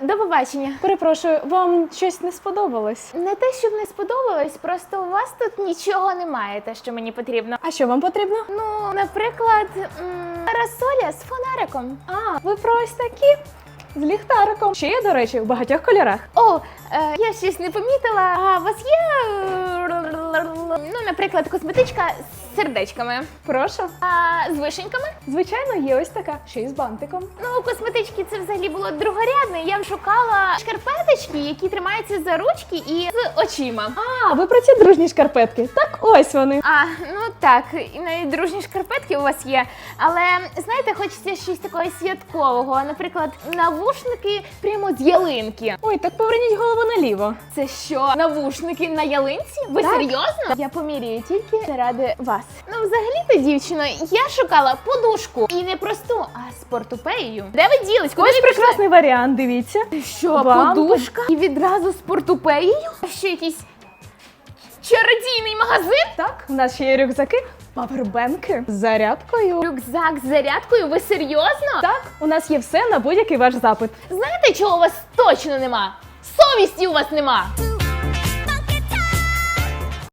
до побачення. Перепрошую, вам щось не сподобалось? Не те, щоб не сподобалось, просто у вас тут нічого немає, те, що мені потрібно. А що вам потрібно? Ну, наприклад, парасоля з фонариком. А, ви про ось такі з ліхтариком. Ще є, до речі, в багатьох кольорах. О, е, я щось не помітила. А у вас є, е, наприклад, косметичка з сердечками, Прошу. а з вишеньками? Звичайно, є ось така, ще й з бантиком. Ну, косметички це взагалі було другорядне. Я шукала шкарпеточки, які тримаються за ручки і з очима. А, ви про ці дружні шкарпетки. Так ось вони. А, ну так, і навіть дружні шкарпетки у вас є. Але знаєте, хочеться щось такого святкового. Наприклад, навушники прямо з ялинки. Ой, так поверніть голову наліво. Це що, навушники на ялинці? Ви Так. серйозно? Я поміряю тільки заради вас. Ну, взагалі-то, дівчино, я шукала подушку і не просту, а з портупеєю. Де ви ділись? Куди Ось ви пішли? прекрасний варіант, дивіться. Що, Вам подушка? І відразу з портупеєю? Що якийсь чародійний магазин? Так, у нас ще є рюкзаки, павербенки з зарядкою. Рюкзак з зарядкою? Ви серйозно? Так, у нас є все на будь-який ваш запит. Знаєте, чого у вас точно нема? Совісті у вас нема!